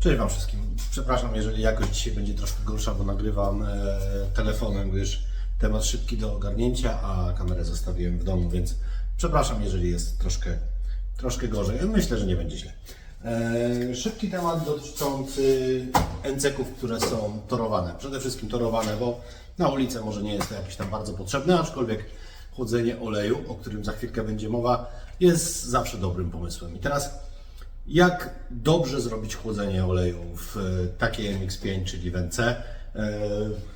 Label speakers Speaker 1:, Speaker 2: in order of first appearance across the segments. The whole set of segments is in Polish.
Speaker 1: Cześć Wam wszystkim. Przepraszam, jeżeli jakość dzisiaj będzie troszkę gorsza, bo nagrywam e, telefonem, gdyż temat szybki do ogarnięcia, a kamerę zostawiłem w domu, więc przepraszam, jeżeli jest troszkę, troszkę gorzej. Myślę, że nie będzie źle. E, szybki temat dotyczący NC-ków, które są torowane. Przede wszystkim torowane, bo na ulicę może nie jest to jakieś tam bardzo potrzebne, aczkolwiek chłodzenie oleju, o którym za chwilkę będzie mowa, jest zawsze dobrym pomysłem. I teraz jak dobrze zrobić chłodzenie oleju w e, takiej MX5, czyli w? E,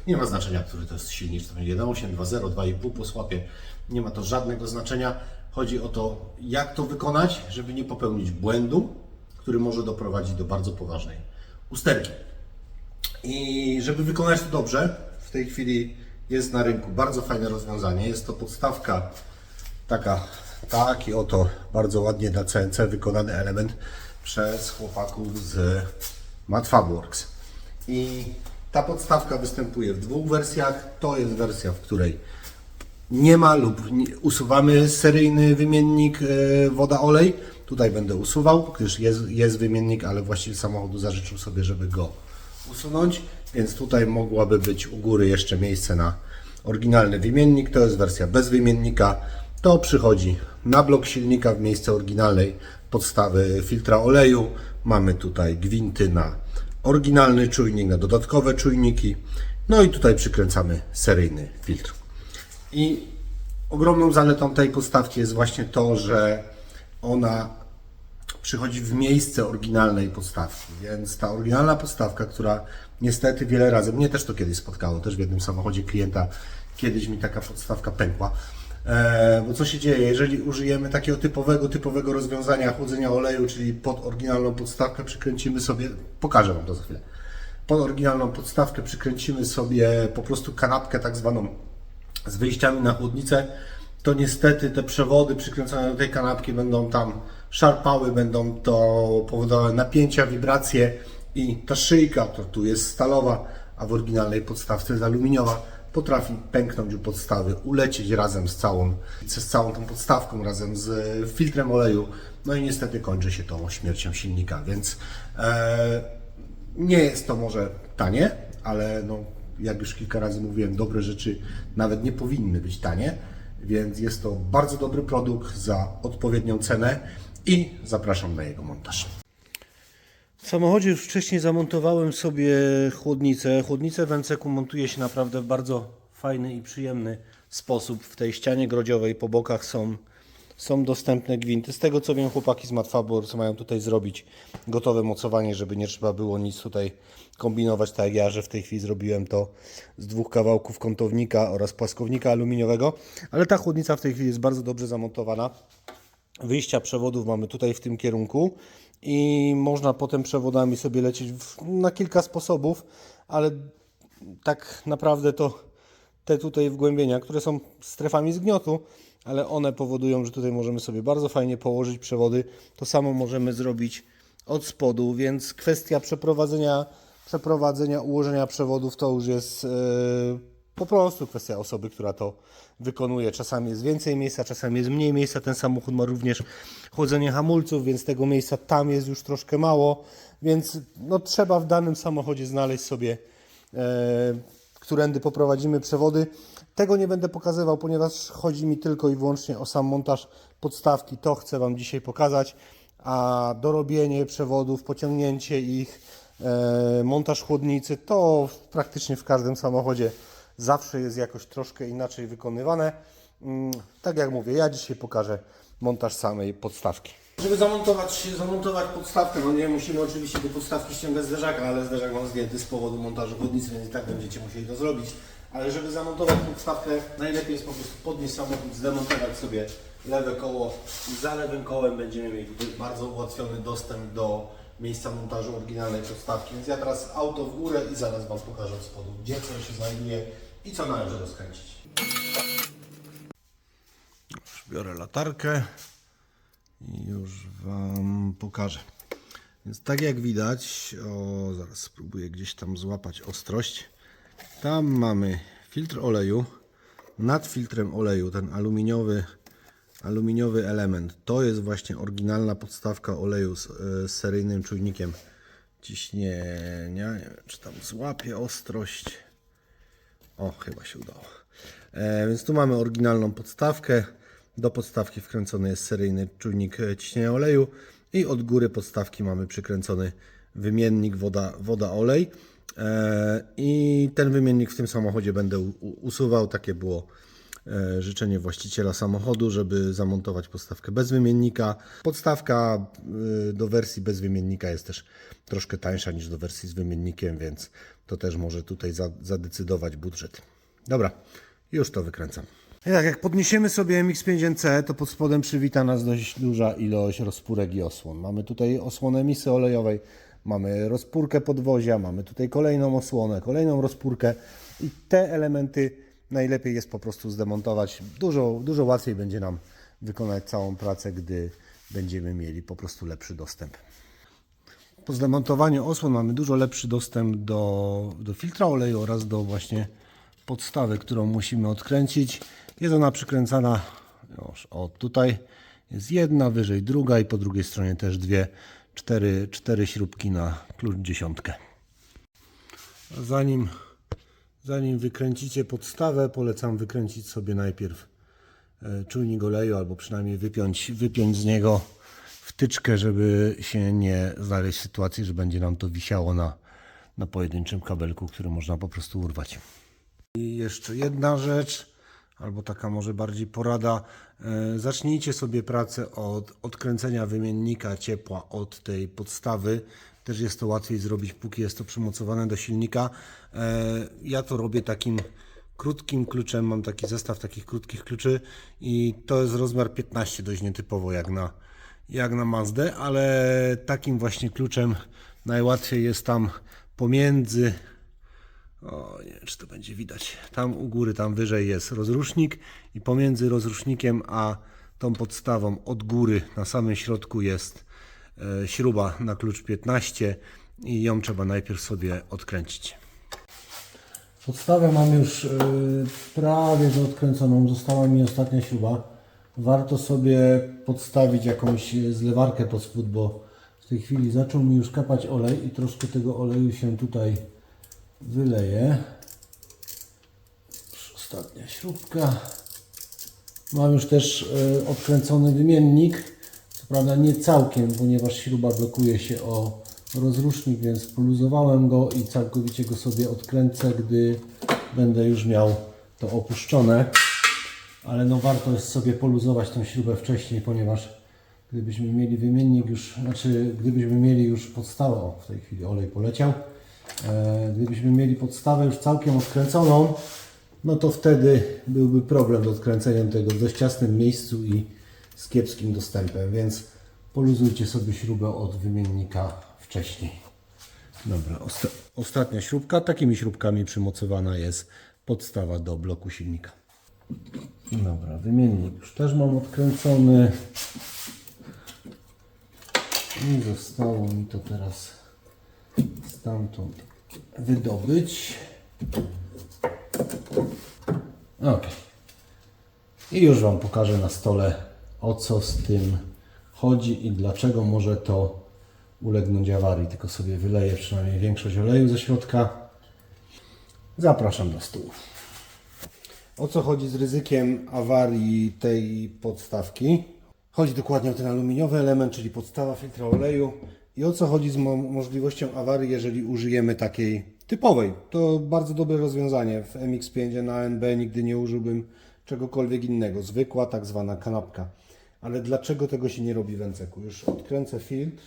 Speaker 1: Nie ma znaczenia, który to jest silnik, czy to będzie 1.8, 2.0, 2.5 po słapie. Nie ma to żadnego znaczenia. Chodzi o to, jak to wykonać, żeby nie popełnić błędu, który może doprowadzić do bardzo poważnej usterki. I żeby wykonać to dobrze, w tej chwili jest na rynku bardzo fajne rozwiązanie. Jest to podstawka taka, taki oto bardzo ładnie na CNC wykonany element przez chłopaków z Matfabworks. I ta podstawka występuje w dwóch wersjach. To jest wersja, w której nie ma lub usuwamy seryjny wymiennik e, woda-olej. Tutaj będę usuwał, gdyż jest, jest wymiennik, ale właściciel samochodu zażyczył sobie, żeby go usunąć, więc tutaj mogłaby być u góry jeszcze miejsce na oryginalny wymiennik. To jest wersja bez wymiennika. To przychodzi na blok silnika w miejsce oryginalnej podstawy filtra oleju. Mamy tutaj gwinty na oryginalny czujnik, na dodatkowe czujniki. No i tutaj przykręcamy seryjny filtr. I ogromną zaletą tej podstawki jest właśnie to, że ona przychodzi w miejsce oryginalnej podstawki, więc ta oryginalna podstawka, która niestety wiele razy, mnie też to kiedyś spotkało, też w jednym samochodzie klienta kiedyś mi taka podstawka pękła. E, bo co się dzieje, jeżeli użyjemy takiego typowego, typowego rozwiązania chłodzenia oleju, czyli pod oryginalną podstawkę przykręcimy sobie, pokażę Wam to za chwilę, pod oryginalną podstawkę przykręcimy sobie po prostu kanapkę tak zwaną z wyjściami na chłodnicę, to niestety te przewody przykręcone do tej kanapki będą tam szarpały, będą to powodowały napięcia, wibracje i ta szyjka, to tu jest stalowa, a w oryginalnej podstawce jest aluminiowa, potrafi pęknąć u podstawy, ulecieć razem z całą, z całą tą podstawką, razem z filtrem oleju, no i niestety kończy się to śmiercią silnika, więc e, nie jest to może tanie, ale no, jak już kilka razy mówiłem, dobre rzeczy nawet nie powinny być tanie, więc jest to bardzo dobry produkt za odpowiednią cenę i zapraszam na jego montaż. W samochodzie już wcześniej zamontowałem sobie chłodnicę. Chłodnicę w NCK montuje się naprawdę w bardzo fajny i przyjemny sposób. W tej ścianie grodziowej po bokach są, są dostępne gwinty. Z tego co wiem, chłopaki z Matfabor mają tutaj zrobić gotowe mocowanie, żeby nie trzeba było nic tutaj kombinować, tak jak ja, że w tej chwili zrobiłem to z dwóch kawałków kątownika oraz płaskownika aluminiowego. Ale ta chłodnica w tej chwili jest bardzo dobrze zamontowana wyjścia przewodów mamy tutaj w tym kierunku i można potem przewodami sobie lecieć w, na kilka sposobów, ale tak naprawdę to te tutaj wgłębienia, które są strefami zgniotu, ale one powodują, że tutaj możemy sobie bardzo fajnie położyć przewody. To samo możemy zrobić od spodu, więc kwestia przeprowadzenia, przeprowadzenia ułożenia przewodów to już jest e, po prostu kwestia osoby, która to wykonuje. Czasami jest więcej miejsca, czasami jest mniej miejsca. Ten samochód ma również chłodzenie hamulców, więc tego miejsca tam jest już troszkę mało, więc no, trzeba w danym samochodzie znaleźć sobie e, którędy poprowadzimy przewody. Tego nie będę pokazywał, ponieważ chodzi mi tylko i wyłącznie o sam montaż podstawki. To chcę Wam dzisiaj pokazać, a dorobienie przewodów, pociągnięcie ich, e, montaż chłodnicy, to praktycznie w każdym samochodzie zawsze jest jakoś troszkę inaczej wykonywane. Mm, Tak jak mówię, ja dzisiaj pokażę montaż samej podstawki. Żeby zamontować, zamontować podstawkę, no nie musimy oczywiście do podstawki ściągać zderzaka, ale zderzak mam zdjęty z powodu montażu chłodnicy, więc i tak będziecie musieli to zrobić. Ale żeby zamontować podstawkę, najlepiej jest po prostu podnieść samochód, zdemontować sobie lewe koło i za lewym kołem będziemy mieli tutaj bardzo ułatwiony dostęp do miejsca montażu oryginalnej podstawki. Więc ja teraz auto w górę i zaraz Wam pokażę od spodu, gdzie co się znajduje i co należy rozkręcić. Już biorę latarkę i już Wam pokażę. Więc tak jak widać, o zaraz spróbuję gdzieś tam złapać ostrość. Tam mamy filtr oleju. Nad filtrem oleju ten aluminiowy, aluminiowy element to jest właśnie oryginalna podstawka oleju z, e, z seryjnym czujnikiem ciśnienia. Nie wiem, czy tam złapie ostrość. O, chyba się udało. E, więc tu mamy oryginalną podstawkę. Do podstawki wkręcony jest seryjny czujnik e, ciśnienia oleju i od góry podstawki mamy przykręcony wymiennik woda, woda olej. E, I ten wymiennik w tym samochodzie będę u- usuwał. Takie było życzenie właściciela samochodu, żeby zamontować podstawkę bez wymiennika. Podstawka y, do wersji bez wymiennika jest też troszkę tańsza niż do wersji z wymiennikiem, więc to też może tutaj za, zadecydować budżet. Dobra, już to wykręcam. I tak, jak podniesiemy sobie MX-5NC, to pod spodem przywita nas dość duża ilość rozpórek i osłon. Mamy tutaj osłonę misy olejowej, mamy rozpórkę podwozia, mamy tutaj kolejną osłonę, kolejną rozpórkę i te elementy najlepiej jest po prostu zdemontować. Dużo, dużo łatwiej będzie nam wykonać całą pracę, gdy będziemy mieli po prostu lepszy dostęp. Po zdemontowaniu osłon mamy dużo lepszy dostęp do, do filtra oleju oraz do właśnie podstawy, którą musimy odkręcić. Jest ona przykręcana już o tutaj jest jedna, wyżej druga i po drugiej stronie też dwie, cztery, cztery śrubki na klucz dziesiątkę. Zanim, zanim wykręcicie podstawę, polecam wykręcić sobie najpierw e, czujnik oleju, albo przynajmniej wypiąć, wypiąć z niego wtyczkę, żeby się nie znaleźć w sytuacji, że będzie nam to wisiało na, na pojedynczym kabelku, który można po prostu urwać. I jeszcze jedna rzecz, albo taka może bardziej porada. E, Zacznijcie sobie pracę od odkręcenia wymiennika ciepła od tej podstawy. Też jest to łatwiej zrobić, póki jest to przymocowane do silnika. E, Ja to robię takim krótkim kluczem. Mam taki zestaw takich krótkich kluczy i to jest rozmiar 15, dość nietypowo jak na, jak na Mazdę, ale takim właśnie kluczem najłatwiej jest tam pomiędzy o, nie wiem, czy to będzie widać. Tam u góry, tam wyżej jest rozrusznik i pomiędzy rozrusznikiem a tą podstawą od góry na samym środku jest śruba na klucz 15 i ją trzeba najpierw sobie odkręcić. Podstawę mam już e, prawie że odkręconą. Została mi ostatnia śruba. Warto sobie podstawić jakąś zlewarkę pod spód, bo w tej chwili zaczął mi już kapać olej i troszkę tego oleju się tutaj wyleję. Już Ostatnia śrubka. Mam już też e, odkręcony wymiennik. Prawda nie całkiem, ponieważ śruba blokuje się o rozrusznik, więc poluzowałem go i całkowicie go sobie odkręcę, gdy będę już miał to opuszczone. Ale no warto jest sobie poluzować tą śrubę wcześniej, ponieważ gdybyśmy mieli wymiennik już, znaczy gdybyśmy mieli już podstawę, o w tej chwili olej poleciał, e, gdybyśmy mieli podstawę już całkiem odkręconą, no to wtedy byłby problem do odkręcenia tego w dość ciasnym miejscu i z kiepskim dostępem, więc poluzujcie sobie śrubę od wymiennika wcześniej. Dobra, osta- ostatnia śrubka. Takimi śrubkami przymocowana jest podstawa do bloku silnika. Dobra, wymiennik już też mam odkręcony. I zostało mi to teraz stamtąd wydobyć. Ok. I już Wam pokażę na stole o co z tym chodzi i dlaczego może to ulegnąć awarii. Tylko sobie wyleję przynajmniej większość oleju ze środka. Zapraszam do stół. O co chodzi z ryzykiem awarii tej podstawki? Chodzi dokładnie o ten aluminiowy element, czyli podstawa filtra oleju. I o co chodzi z mo- możliwością awarii, jeżeli użyjemy takiej typowej? To bardzo dobre rozwiązanie. W MX-5 na NB nigdy nie użyłbym czegokolwiek innego. Zwykła, tak zwana kanapka. Ale dlaczego tego się nie robi w NCK? Już odkręcę filtr.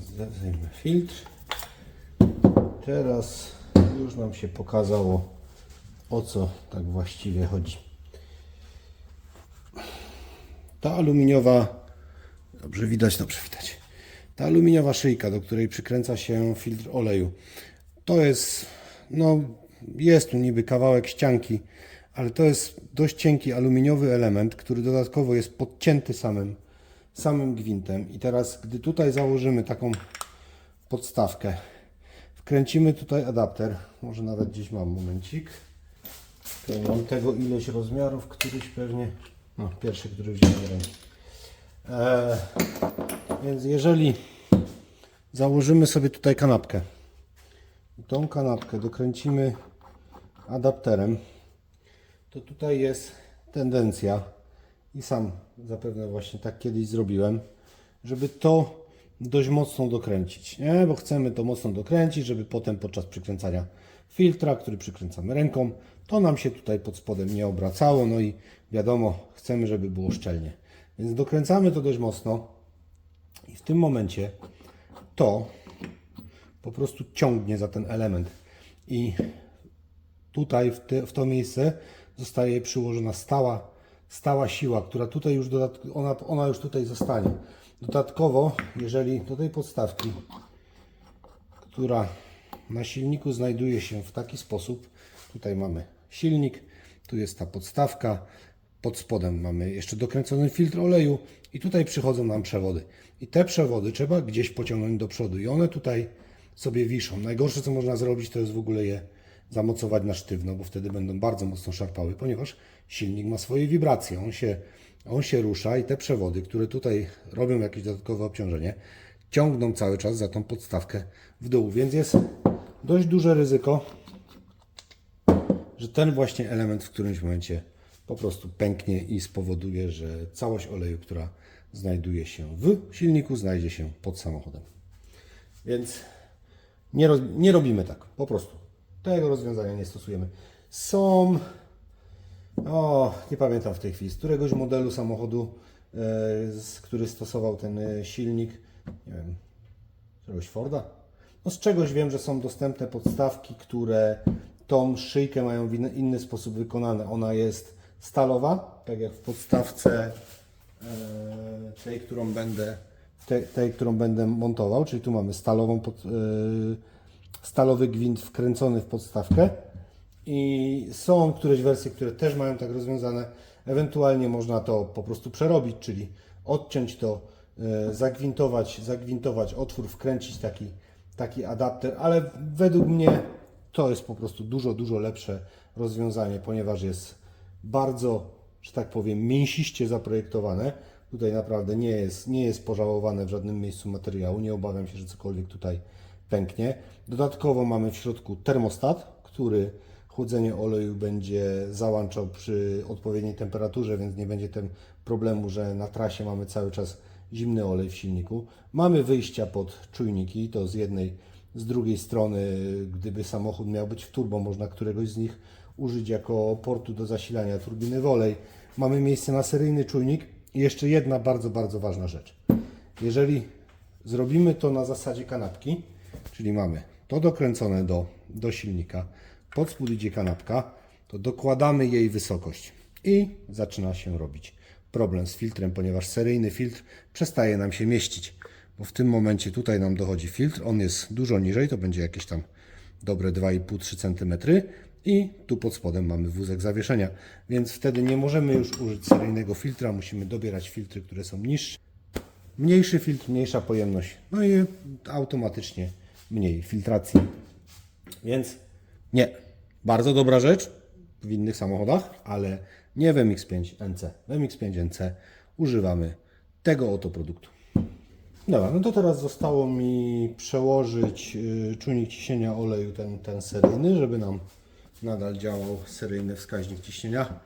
Speaker 1: Zdejmę filtr. Teraz już nam się pokazało o co tak właściwie chodzi. Ta aluminiowa, dobrze widać, dobrze widać. Ta aluminiowa szyjka, do której przykręca się filtr oleju, to jest, no, jest tu niby kawałek ścianki, ale to jest dość cienki aluminiowy element, który dodatkowo jest podcięty samym, samym gwintem. I teraz, gdy tutaj założymy taką podstawkę, wkręcimy tutaj adapter, może nawet gdzieś mam momencik. Tutaj mam tego ilość rozmiarów, któryś pewnie, no pierwszy, który wziąłem do ręki. E, więc jeżeli założymy sobie tutaj kanapkę. Tą kanapkę dokręcimy adapterem, to tutaj jest tendencja i sam zapewne właśnie tak kiedyś zrobiłem, żeby to dość mocno dokręcić, nie? Bo chcemy to mocno dokręcić, żeby potem podczas przykręcania filtra, który przykręcamy ręką, to nam się tutaj pod spodem nie obracało, no i wiadomo, chcemy, żeby było szczelnie. Więc dokręcamy to dość mocno i w tym momencie to po prostu ciągnie za ten element i tutaj w, te, w to miejsce zostaje przyłożona stała, stała siła, która tutaj już ona, ona już tutaj zostanie. Dodatkowo, jeżeli do tej podstawki, która na silniku znajduje się w taki sposób, tutaj mamy silnik, tu jest ta podstawka, pod spodem mamy jeszcze dokręcony filtr oleju i tutaj przychodzą nam przewody. I te przewody trzeba gdzieś pociągnąć do przodu i one tutaj sobie wiszą. Najgorsze co można zrobić to jest w ogóle je zamocować na sztywno, bo wtedy będą bardzo mocno szarpały, ponieważ silnik ma swoje wibracje, on się, on się rusza i te przewody, które tutaj robią jakieś dodatkowe obciążenie, ciągną cały czas za tą podstawkę w dół, więc jest dość duże ryzyko, że ten właśnie element w którymś momencie po prostu pęknie i spowoduje, że całość oleju, która znajduje się w silniku, znajdzie się pod samochodem. Więc nie, nie robimy tak, po prostu. Tego rozwiązania nie stosujemy. Są, o, nie pamiętam w tej chwili, z któregoś modelu samochodu, e, z, który stosował ten e, silnik, nie wiem, czegoś Forda? No z czegoś wiem, że są dostępne podstawki, które tą szyjkę mają w inny, inny sposób wykonane. Ona jest stalowa, tak jak w podstawce e, tej, którą będę, tej, tej, którą będę montował, czyli tu mamy stalową pod, stalowy gwint wkręcony w podstawkę i są któreś wersje, które też mają tak rozwiązane. Ewentualnie można to po prostu przerobić, czyli odciąć to, e, zagwintować, zagwintować otwór, wkręcić taki, taki adapter, ale według mnie to jest po prostu dużo, dużo lepsze rozwiązanie, ponieważ jest bardzo, że tak powiem, mięsiście zaprojektowane. Tutaj naprawdę nie jest, nie jest pożałowane w żadnym miejscu materiału. Nie obawiam się, że cokolwiek tutaj pęknie. Dodatkowo mamy w środku termostat, który chłodzenie oleju będzie załączał przy odpowiedniej temperaturze, więc nie będzie tym problemu, że na trasie mamy cały czas zimny olej w silniku. Mamy wyjścia pod czujniki, to z jednej, z drugiej strony, gdyby samochód miał być w turbo, można któregoś z nich użyć jako portu do zasilania turbiny w olej. Mamy miejsce na seryjny czujnik i jeszcze jedna bardzo, bardzo ważna rzecz. Jeżeli zrobimy to na zasadzie kanapki, czyli mamy to dokręcone do, do silnika, pod spód idzie kanapka, to dokładamy jej wysokość i zaczyna się robić problem z filtrem, ponieważ seryjny filtr przestaje nam się mieścić, bo w tym momencie tutaj nam dochodzi filtr, on jest dużo niżej, to będzie jakieś tam dobre 2,5-3 cm i tu pod spodem mamy wózek zawieszenia, więc wtedy nie możemy już użyć seryjnego filtra, musimy dobierać filtry, które są niższe. Mniejszy filtr, mniejsza pojemność, no i automatycznie mniej filtracji. Więc nie, bardzo dobra rzecz w innych samochodach, ale nie w MX-5 NC. W MX-5 NC używamy tego oto produktu. Dobra, no to teraz zostało mi przełożyć y, czujnik ciśnienia oleju, ten, ten seryjny, żeby nam nadal działał seryjny wskaźnik ciśnienia.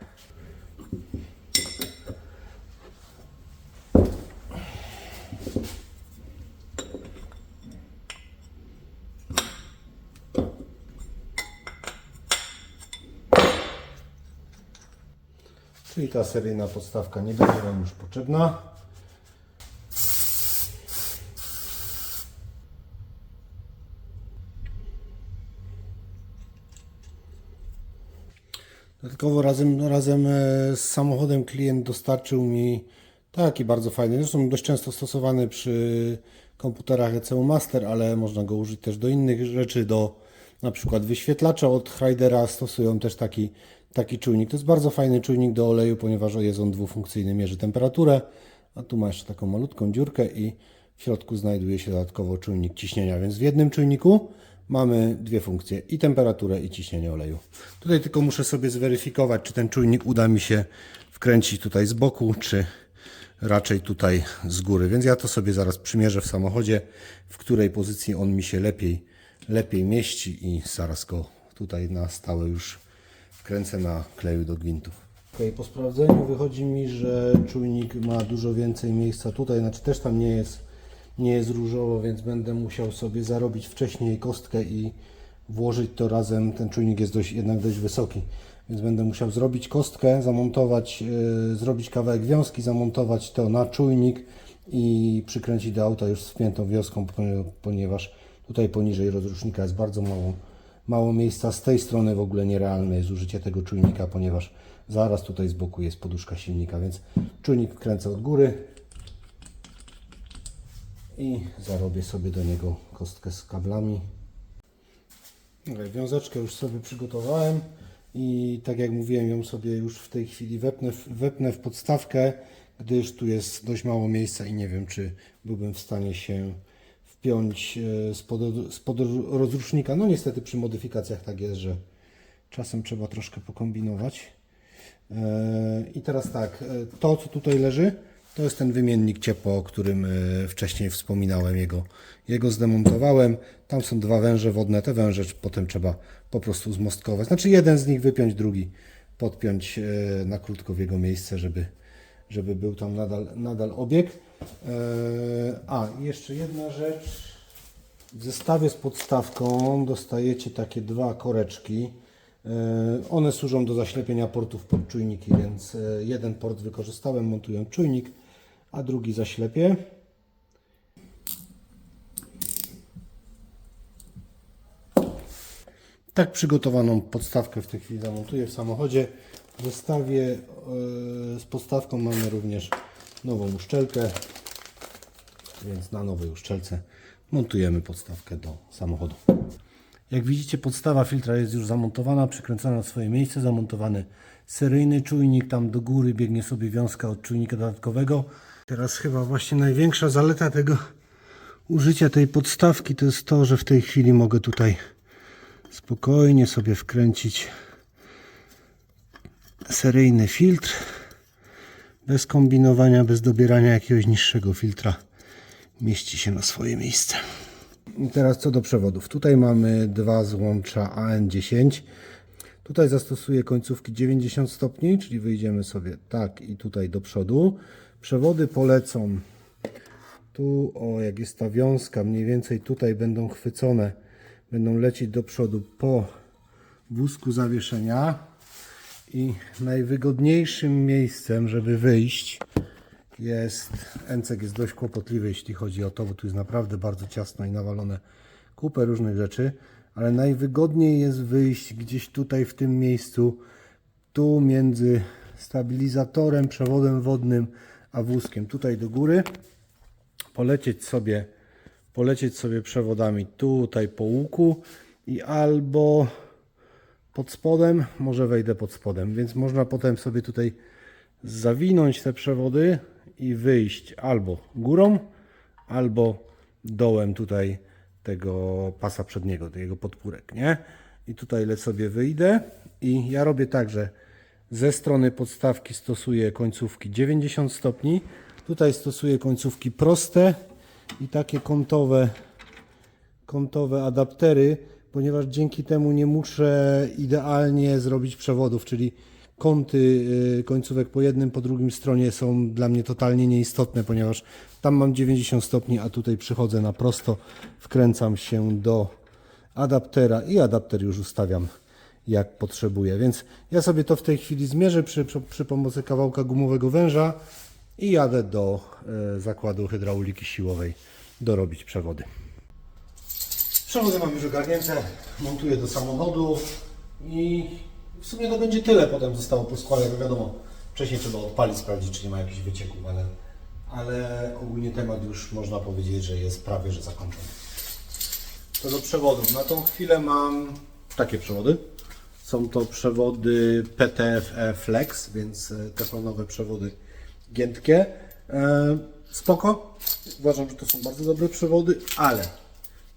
Speaker 1: Czyli ta seryjna podstawka nie będzie nam już potrzebna. Dodatkowo razem, razem e, z samochodem klient dostarczył mi taki bardzo fajny, zresztą dość często stosowany przy komputerach ECU Master, ale można go użyć też do innych rzeczy, do na przykład wyświetlacza od Hydera stosują też taki, taki czujnik. To jest bardzo fajny czujnik do oleju, ponieważ jest on dwufunkcyjny, mierzy temperaturę, a tu ma jeszcze taką malutką dziurkę i w środku znajduje się dodatkowo czujnik ciśnienia, więc w jednym czujniku mamy dwie funkcje i temperaturę i ciśnienie oleju. Tutaj tylko muszę sobie zweryfikować, czy ten czujnik uda mi się wkręcić tutaj z boku, czy raczej tutaj z góry. Więc ja to sobie zaraz przymierzę w samochodzie, w której pozycji on mi się lepiej, lepiej mieści i zaraz go tutaj na stałe już wkręcę na kleju do gwintów. Okay, po sprawdzeniu wychodzi mi, że czujnik ma dużo więcej miejsca tutaj, znaczy też tam nie jest, nie jest różowo, więc będę musiał sobie zarobić wcześniej kostkę i włożyć to razem. Ten czujnik jest dość, jednak dość wysoki, więc będę musiał zrobić kostkę, zamontować, yy, zrobić kawałek wiązki, zamontować to na czujnik i przykręcić do auta już z wpiętą wioską, poni- ponieważ tutaj poniżej rozrusznika jest bardzo mało, mało miejsca. Z tej strony w ogóle nierealne jest użycie tego czujnika, ponieważ zaraz tutaj z boku jest poduszka silnika, więc czujnik kręcę od góry i zarobię sobie do niego kostkę z kablami. Wiązeczkę już sobie przygotowałem i tak jak mówiłem, ją sobie już w tej chwili wepnę, wepnę w podstawkę, gdyż tu jest dość mało miejsca i nie wiem, czy byłbym w stanie się wpiąć e, spod, spod rozrusznika. No niestety przy modyfikacjach tak jest, że czasem trzeba troszkę pokombinować. E, I teraz tak, e, to co tutaj leży, to jest ten wymiennik ciepła, o którym wcześniej wspominałem. Jego, jego zdemontowałem. Tam są dwa węże wodne. Te węże potem trzeba po prostu zmostkować. Znaczy jeden z nich wypiąć, drugi podpiąć na krótko w jego miejsce, żeby, żeby był tam nadal, nadal obieg. E, A, jeszcze jedna rzecz. W zestawie z podstawką dostajecie takie dwa koreczki. E, One służą do zaślepienia portów pod czujniki, więc e, jeden port wykorzystałem montując czujnik, a drugi zaślepię. Tak przygotowaną podstawkę w tej chwili zamontuję w samochodzie. W zestawie e, z podstawką mamy również nową uszczelkę, więc na nowej uszczelce montujemy podstawkę do samochodu. Jak widzicie podstawa filtra jest już zamontowana, przykręcona w swoje miejsce, zamontowany seryjny czujnik, tam do góry biegnie sobie wiązka od czujnika dodatkowego. Teraz chyba właśnie największa zaleta tego użycia tej podstawki to jest to, że w tej chwili mogę tutaj spokojnie sobie wkręcić seryjny filtr bez kombinowania, bez dobierania jakiegoś niższego filtra mieści się na swoje miejsce. I teraz co do przewodów. Tutaj mamy dwa złącza AN10. Tutaj zastosuję końcówki 90 stopni, czyli wyjdziemy sobie tak i tutaj do przodu. Przewody polecą tu, o jak jest ta wiązka, mniej więcej tutaj będą chwycone, będą lecieć do przodu po wózku zawieszenia. I najwygodniejszym miejscem, żeby wyjść, jest Encek jest dość kłopotliwy, jeśli chodzi o to, bo tu jest naprawdę bardzo ciasno i nawalone kupę różnych rzeczy, ale najwygodniej jest wyjść gdzieś tutaj w tym miejscu, tu między stabilizatorem, przewodem wodnym a wózkiem, tutaj do góry, polecieć sobie, polecieć sobie przewodami tutaj po łuku i albo pod spodem, może wejdę pod spodem, więc można potem sobie tutaj zawinąć te przewody i wyjść albo górą, albo dołem tutaj tego pasa przedniego, tego podpórek, nie? I tutaj le sobie wyjdę i ja robię tak, że ze strony podstawki stosuję końcówki 90 stopni, tutaj stosuję końcówki proste i takie kątowe kątowe adaptery, ponieważ dzięki temu nie muszę idealnie zrobić przewodów, czyli kąty y, końcówek po jednym, po drugim stronie są dla mnie totalnie nieistotne, ponieważ tam mam 90 stopni, a tutaj przychodzę na prosto, wkręcam się do adaptera i adapter już ustawiam jak potrzebuję. Więc ja sobie to w tej chwili zmierzę przy, przy, pomocy kawałka gumowego węża i jadę do e, zakładu hydrauliki siłowej dorobić przewody. Przewody mam już ogarnięte, montuję do samochodu i w sumie to będzie tyle. Potem zostało po składzie, no wiadomo, wcześniej trzeba odpalić, sprawdzić, czy nie ma jakichś wycieków, ale, ale ogólnie temat już można powiedzieć, że jest prawie że zakończony. Co do przewodów, na tą chwilę mam takie przewody. Są to przewody PTFE Flex, więc e, teflonowe przewody giętkie. E, spoko. Uważam, że to są bardzo dobre przewody, ale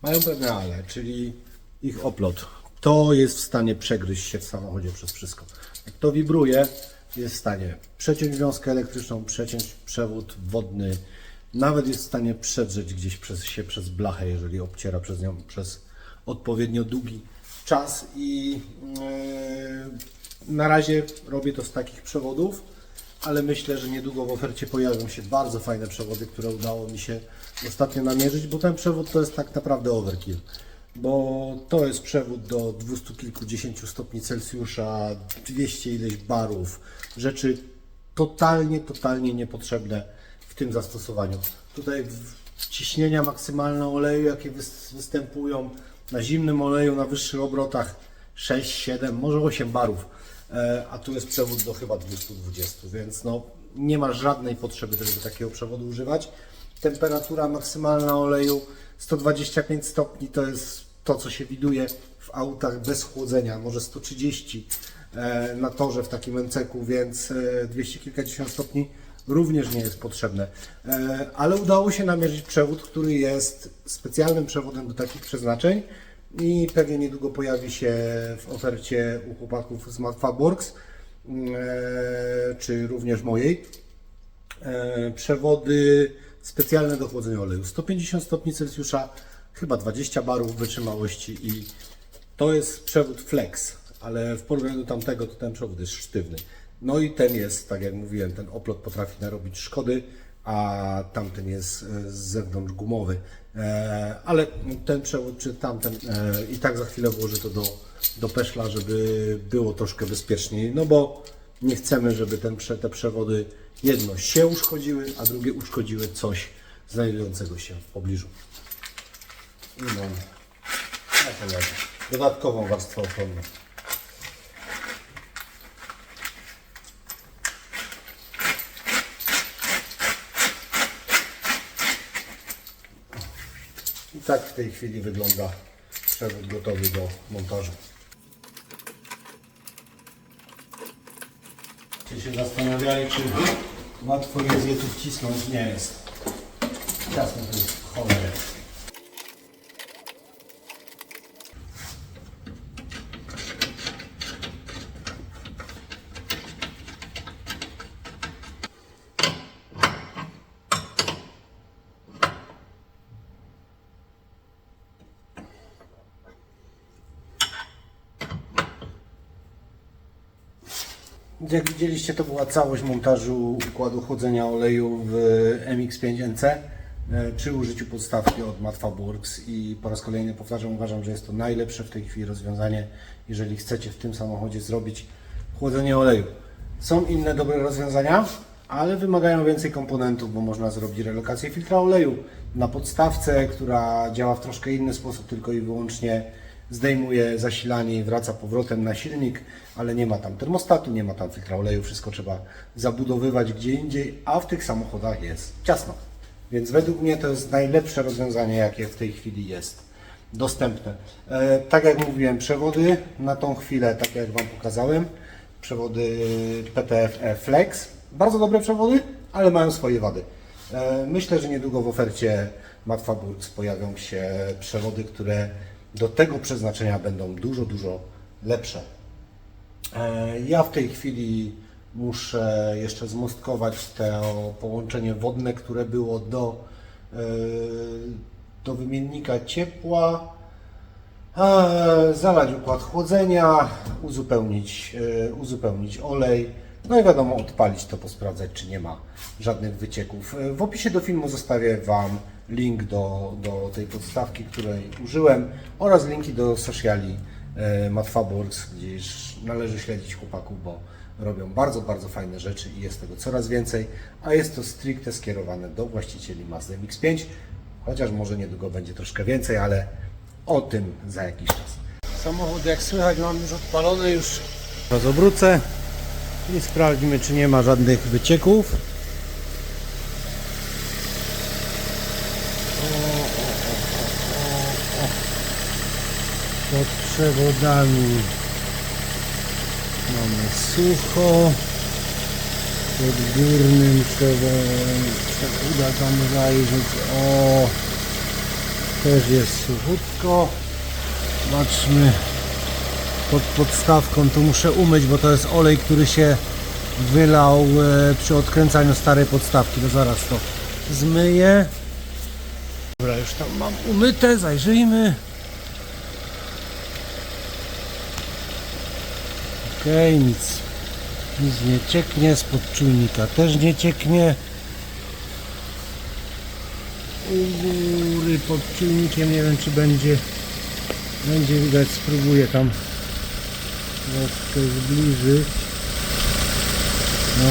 Speaker 1: mają pewne ale, czyli ich oplot. To jest w stanie przegryźć się w samochodzie przez wszystko. Jak to wibruje, jest w stanie przeciąć wiązkę elektryczną, przeciąć przewód wodny, nawet jest w stanie przedrzeć gdzieś przez, się przez blachę, jeżeli obciera przez nią przez odpowiednio długi czas i yy, na razie robię to z takich przewodów, ale myślę, że niedługo w ofercie pojawią się bardzo fajne przewody, które udało mi się ostatnio namierzyć, bo ten przewód to jest tak naprawdę overkill bo to jest przewód do 200 kilkudziesięciu stopni Celsjusza, 200 ileś barów, rzeczy totalnie, totalnie niepotrzebne w tym zastosowaniu. Tutaj ciśnienia maksymalne oleju, jakie wys- występują na zimnym oleju, na wyższych obrotach 6, 7, może 8 barów, e, a tu jest przewód do chyba 220, więc no, nie ma żadnej potrzeby, żeby takiego przewodu używać. Temperatura maksymalna oleju 125 stopni. To jest to, co się widuje w autach bez chłodzenia, może 130 e, na torze w takim MCK-u, więc e, 200 kilkadziesiąt stopni również nie jest potrzebne. E, Ale udało się namierzyć przewód, który jest specjalnym przewodem do takich przeznaczeń i pewnie niedługo pojawi się w ofercie u chłopaków z Matfaworks, e, czy również mojej. E, przewody specjalne do chłodzenia oleju. 150 stopni Celsjusza, chyba 20 barów wytrzymałości i to jest przewód flex, ale w porównaniu do tamtego to ten przewód jest sztywny. No i ten jest, tak jak mówiłem, ten oplot potrafi narobić szkody, a tamten jest e, z zewnątrz gumowy. E, ale ten przewód czy tamten e, i tak za chwilę włożę to do, do peszla, żeby było troszkę bezpieczniej, no bo nie chcemy, żeby ten, te przewody jedno się uszkodziły, a drugie uszkodziły coś znajdującego się w pobliżu. I mam taką jak dodatkową warstwę ochronną. I tak w tej chwili wygląda przewód gotowy do montażu. Czy się zastanawiali, czy łatwo jest je tu wcisnąć? Nie jest. Ciasno to jest cholerę. Jak widzieliście, to była całość montażu układu chłodzenia oleju w MX5NC e, przy użyciu podstawki od Matfaworks i po raz kolejny powtarzam, uważam, że jest to najlepsze w tej chwili rozwiązanie, jeżeli chcecie w tym samochodzie zrobić chłodzenie oleju. Są inne dobre rozwiązania, ale wymagają więcej komponentów, bo można zrobić relokację filtra oleju na podstawce, która działa w troszkę inny sposób, tylko i wyłącznie zdejmuje zasilanie i wraca powrotem na silnik, ale nie ma tam termostatu, nie ma tam filtra oleju, wszystko trzeba zabudowywać gdzie indziej, a w tych samochodach jest ciasno. Więc według mnie to jest najlepsze rozwiązanie, jakie w tej chwili jest dostępne. E, tak jak mówiłem, przewody na tą chwilę, tak jak Wam pokazałem, przewody PTFE Flex, bardzo dobre przewody, ale mają swoje wady. E, myślę, że niedługo w ofercie Matfaburgs pojawią się przewody, które do tego przeznaczenia będą dużo, dużo lepsze. E, Ja w tej chwili muszę jeszcze zmostkować to połączenie wodne, które było do, e, do wymiennika ciepła, e, zalać układ chłodzenia, uzupełnić, uzupełnić olej, no i wiadomo odpalić to, posprawdzać czy nie ma żadnych wycieków. W opisie do filmu zostawię Wam link do, do tej podstawki, której użyłem oraz linki do sociali e, Matfaworks, gdzieś należy śledzić chłopaków, bo robią bardzo, bardzo fajne rzeczy i jest tego coraz więcej, a jest to stricte skierowane do właścicieli Mazda MX-5, chociaż może niedługo będzie troszkę więcej, ale o tym za jakiś czas. Samochód jak słychać mam już odpalony, już Teraz obrócę i sprawdźmy czy nie ma żadnych wycieków. Pod przewodami mamy sucho pod górnym przewodem uda tam zajrzeć o też jest suchutko zobaczmy pod podstawką tu muszę umyć bo to jest olej który się
Speaker 2: wylał e, przy odkręcaniu starej podstawki. To zaraz to zmyję. Dobra, już tam mam umyte, zajrzyjmy. Okej, nic, nic nie cieknie, spod czujnika też nie cieknie. U góry pod czujnikiem nie wiem czy będzie będzie widać, spróbuję tam troszkę zbliżyć. O,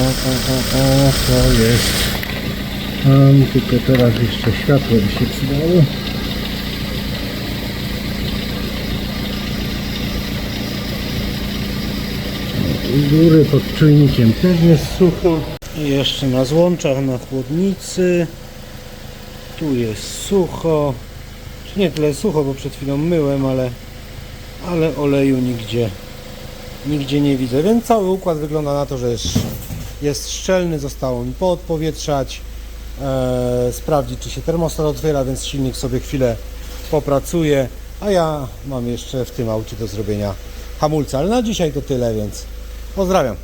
Speaker 2: o, o, o, o, to jest. Tam tylko teraz jeszcze światło by się przydało. Góry pod czujnikiem też jest sucho. I jeszcze na złączach, na chłodnicy. Tu jest sucho. Czy nie tyle sucho, bo przed chwilą myłem, ale, ale oleju nigdzie, nigdzie nie widzę. Więc cały układ wygląda na to, że jest, jest szczelny. Zostało mi poodpowietrzać, e, sprawdzić, czy się termostat otwiera, więc silnik sobie chwilę popracuje. A ja mam jeszcze w tym aucie do zrobienia hamulca. Ale na dzisiaj to tyle, więc pozdrawiam.